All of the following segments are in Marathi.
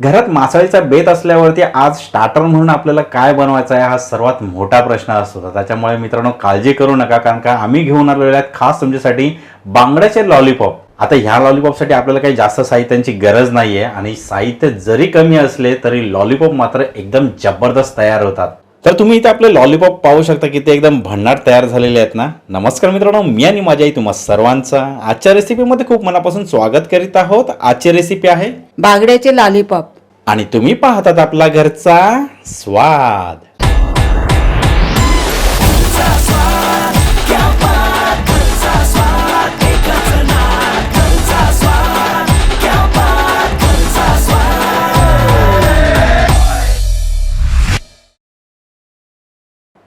घरात मासळीचा बेत असल्यावरती आज स्टार्टर म्हणून आपल्याला काय बनवायचं आहे हा सर्वात मोठा प्रश्न असतो. त्याच्यामुळे मित्रांनो काळजी करू नका कारण का आम्ही घेऊन आलेलो आहेत खास तुमच्यासाठी बांगड्याचे लॉलीपॉप आता ह्या लॉलीपॉपसाठी आपल्याला काही जास्त साहित्यांची गरज नाही आहे आणि साहित्य जरी कमी असले तरी लॉलीपॉप मात्र एकदम जबरदस्त तयार होतात. तर तुम्ही इथे आपले लॉलीपॉप पाहू शकता की ते एकदम भन्नाट तयार झालेले आहेत ना. नमस्कार मित्रांनो मी आणि माझ्या आई तुम्हा सर्वांचा आजच्या रेसिपीमध्ये खूप मनापासून स्वागत करीत आहोत. आजची रेसिपी आहे बागड्याचे लॉलीपॉप आणि तुम्ही पाहतात आपला घरचा स्वाद.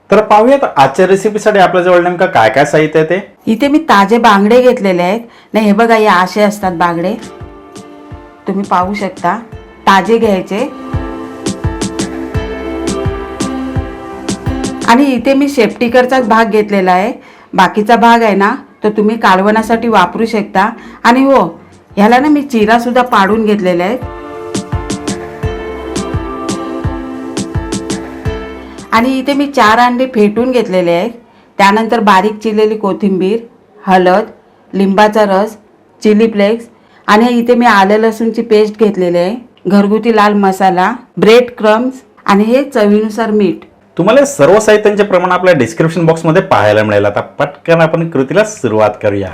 तर पाहूयात आजच्या रेसिपीसाठी आपल्याजवळ नेमकं काय काय साहित्य आहे ते? इथे मी ताजे बांगडे घेतलेले आहेत. नाही हे बघा हे असे असतात बांगडे. तुम्ही पाहू शकता. ताजे घ्यायचे. आणि इथे मी शेपटीकरचाच भाग घेतलेला आहे. बाकीचा भाग आहे ना तो तुम्ही कालवणासाठी वापरू शकता. आणि हो ह्याला ना मी चिरासुद्धा पाडून घेतलेला आहे आणि इथे मी चार अंडे फेटून घेतलेले आहेत. त्यानंतर बारीक चिरलेली कोथिंबीर हळद लिंबाचा रस चिली फ्लेक्स आणि इथे मी आलं लसूणची पेस्ट घेतलेली आहे. घरगुती लाल मसाला ब्रेड क्रम्स आणि हे चवीनुसार मीठ. तुम्हाला सर्व साहित्यांचे प्रमाण आपल्या डिस्क्रिप्शन बॉक्समध्ये पाहायला मिळेल. आता पटकन आपण कृतीला सुरुवात करूया.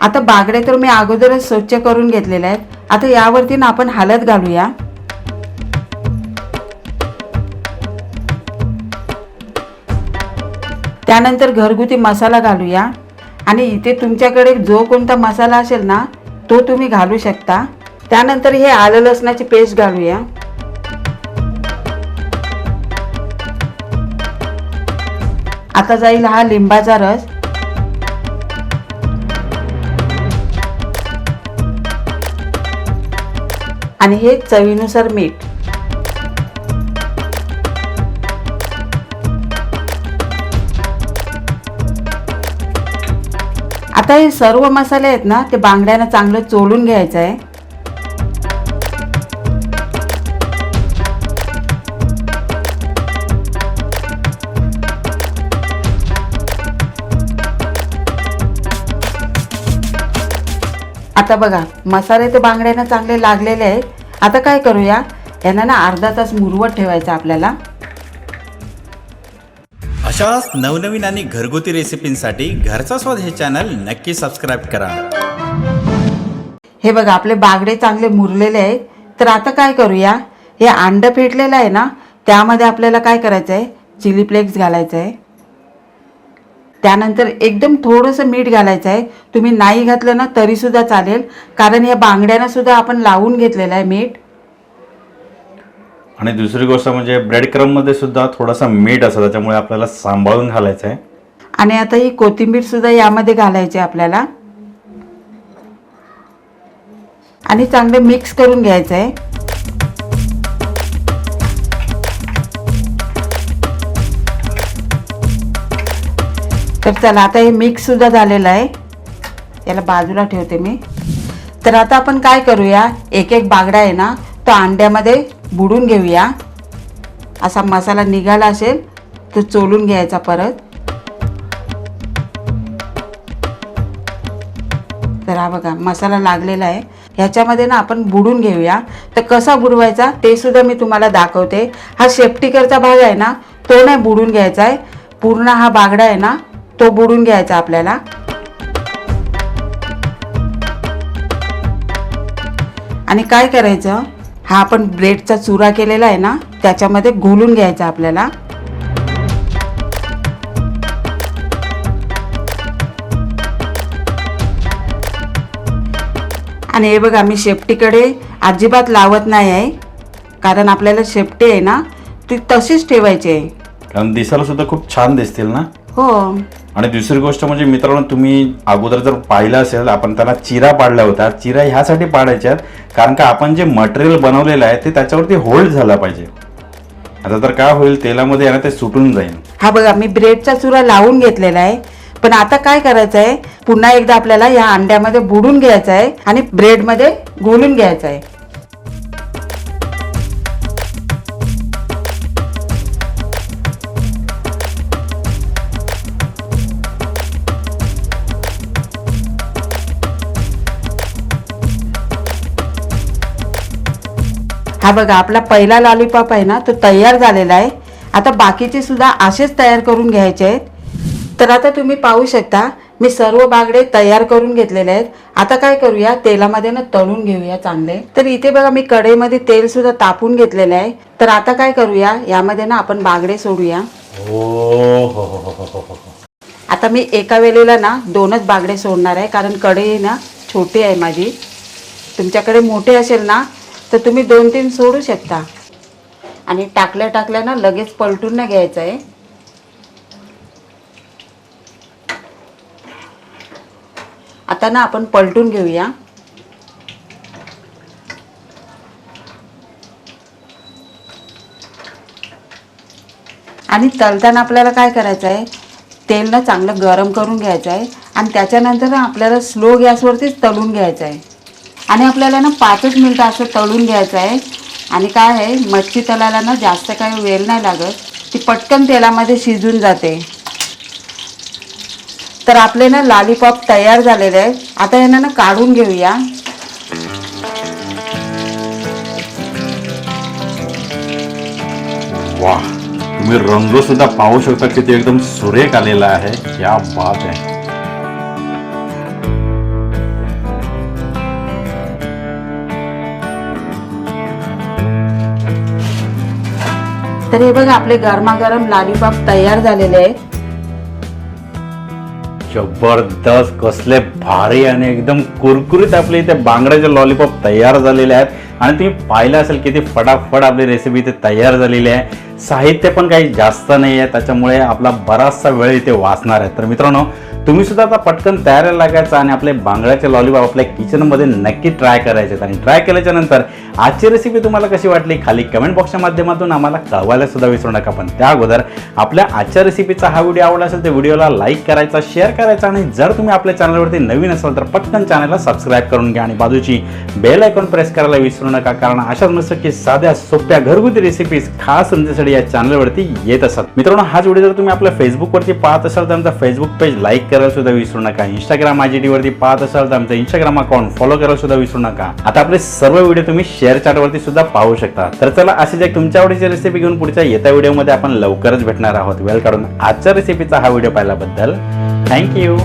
आता बागडे तर मी अगोदरच स्वच्छ करून घेतलेले आहेत. आता यावरती ना आपण हळद घालूया. त्यानंतर घरगुती मसाला घालूया. आणि इथे तुमच्याकडे जो कोणता मसाला असेल ना तो तुम्ही घालू शकता. त्यानंतर हे आलं लसणाची पेस्ट घालूया. आता जाईल हा लिंबाचा रस. आणि हे चवीनुसार मीठ. आता हे सर्व मसाले आहेत ना ते बांगड्यानं चांगलं चोळून घ्यायचं आहे. आता बघा मसाले तर बांगड्यानं चांगले लागलेले आहेत. आता काय करूया? यांना ना अर्धा तास मुरवत ठेवायचं आपल्याला. अशाच नवनवीन आणि घरगुती रेसिपींसाठी घरचा स्वाद हे चॅनल नक्की सबस्क्राईब करा. हे बघा आपले बागडे चांगले मुरलेले आहेत. तर आता काय करूया? हे अंड फेटलेलं आहे ना त्यामध्ये आपल्याला काय करायचं आहे चिली फ्लेक्स घालायचं आहे त्यानंतर एकदम थोडंसं मीठ घालायचं आहे तुम्ही नाही घातलं ना तरीसुद्धा चालेल. कारण या बांगड्यांनासुद्धा आपण लावून घेतलेलं आहे मीठ. आणि दुसरी गोष्ट म्हणजे ब्रेड क्रममध्ये सुद्धा थोडासा मीठ असतं त्याच्यामुळे आपल्याला सांभाळून घालायचं आहे आणि आता ही कोथिंबीर सुद्धा यामध्ये घालायची आपल्याला. आणि चांगले मिक्स करून घ्यायचं आहे तर चला आता हे मिक्स सुद्धा झालेलं आहे. याला बाजूला ठेवते मी. तर आता आपण काय करूया एक एक बागडा आहे ना तो अंड्यामध्ये बुडून घेऊया. असा मसाला निघाला असेल तो चोलून घ्यायचा परत. तर हा बघा मसाला लागलेला आहे. ह्याच्यामध्ये ना आपण बुडून घेऊया. तर कसा बुडवायचा ते सुद्धा मी तुम्हाला दाखवते. हा शेफ्टीकरचा भाग आहे ना तो नाही बुडून घ्यायचा आहे. पूर्ण हा बागडा आहे ना तो बुडून घ्यायचा आपल्याला. आणि काय करायचं? हा आपण ब्रेडचा चुरा केलेला आहे ना त्याच्यामध्ये घोलून घ्यायचा आपल्याला. आणि हे बघा मी शेपटीकडे अजिबात लावत नाही आहे कारण आपल्याला शेपटी आहे ना ती तशीच ठेवायची आहे. कारण दिसायला सुद्धा खूप छान दिसतील ना? हो. आणि दुसरी गोष्ट म्हणजे मित्रांनो तुम्ही अगोदर जर पाहिलं असेल आपण त्यांना चिरा पाडल्या होत्या. चिरा ह्यासाठी पाडायच्यात कारण का आपण जे मटेरियल बनवलेलं आहे ते त्याच्यावरती होल्ड झाला पाहिजे. आता तर काय होईल तेलामध्ये ते सुटून जाईल. हा बघा मी ब्रेडचा चुरा लावून घेतलेला आहे. पण आता काय करायचं आहे पुन्हा एकदा आपल्याला या अंड्यामध्ये बुडून घ्यायचं आहे आणि ब्रेडमध्ये घोलून घ्यायचं आहे. हा बघा आपला पहिला लॉलीपॉप आहे ना तो तयार झालेला आहे. आता बाकीचे सुद्धा असेच तयार करून घ्यायचे आहेत. तर आता तुम्ही पाहू शकता मी सर्व बागडे तयार करून घेतलेले आहेत. आता काय करूया तेलामध्ये ना तळून घेऊया चांगले. तर इथे बघा मी कढईमध्ये तेल सुद्धा तापून घेतलेले आहे. तर आता काय करूया यामध्ये ना आपण बागडे सोडूया. आता मी एका वेळेला ना दोनच बागडे सोडणार आहे कारण कढई ना छोटी आहे माझी. तुमच्याकडे मोठे असेल ना तर तुम्ही दोन तीन सोडू शकता. आणि टाकल्या टाकल्या ना लगेच पलटून नाही घ्यायचं आहे आता ना आपण पलटून घेऊया. आणि तळताना आपल्याला काय करायचं आहे तेल ना चांगलं गरम करून घ्यायचं आहे आणि त्याच्यानंतर ना आपल्याला स्लो गॅसवरतीच तळून घ्यायचं आहे आणि आपल्याला ना पाचच मिनटं असं तळून घ्यायचं आहे. आणि काय आहे मच्छी तळायला ना जास्त काही वेळ नाही लागत. ती पटकन तेलामध्ये शिजून जाते. तर आपले ना लॉलीपॉप तयार झालेले आहेत. आता यांना ना काढून घेऊया. वा तुम्ही रंग सुद्धा पाहू शकता की ते एकदम सुरेख आलेला आहे. या बात आहे. तर हे बघा आपले गरमागरम लॉलीपॉप तयार झालेले आहेत. जबरदस्त कसले भारी आणि एकदम कुरकुरीत आपले इथे बांगड्याचे लॉलीपॉप तयार झालेले आहेत. आणि तुम्ही पाहिलं असेल किती फटाफट आपली रेसिपी इथे तयार झालेली आहे. साहित्य पण काही जास्त नाही आहे त्याच्यामुळे आपला बराचसा वेळ इथे वाचणार आहे. तर मित्रांनो तुम्ही सुद्धा आता पटकन तयारीला लागायचं आणि आपले बांगड्याचे लॉलीपॉप आपल्या किचनमध्ये नक्की ट्राय करायचे आणि ट्राय केल्याच्यानंतर आजची रेसिपी तुम्हाला कशी वाटली खाली कमेंट बॉक्सच्या माध्यमातून आम्हाला कळवायला सुद्धा विसरू नका. पण त्या अगोदर आपल्या आजच्या रेसिपीचा हा व्हिडिओ आवडला असेल तर व्हिडिओला लाईक करायचा शेअर करायचा आणि जर तुम्ही आपल्या चॅनलवरती नवीन असाल तर पटकन चॅनलला सबस्क्राईब करून घ्या आणि बाजूची बेल आयकॉन प्रेस करायला विसरू नका. कारण अशाच मस्त की साध्या सोप्या घरगुती रेसिपीज खास तुमच्यासाठी या चॅनलवरती येत असतात मित्रांनो हाच व्हिडिओ जर तुम्ही आपल्या फेसबुकवरती पाहत असाल तर आमचा फेसबुक पेज लाईक करायला सुद्धा विसरू नका. इंस्टाग्राम आय वरती पाहत असाल तर आमचा इंस्टाग्राम अकाउंट फॉलो करायला सुद्धा विसरू नका. आता आपले सर्व व्हिडिओ तुम्ही शेअर चॅटवरती सुद्धा पाहू शकता. तर चला असेच एक तुमच्या आवडीची रेसिपी घेऊन पुढच्या येत्या व्हिडिओमध्ये आपण लवकरच भेटणार आहोत. वेळ काढून आजच्या रेसिपीचा हा व्हिडिओ पाहिल्याबद्दल थँक्यू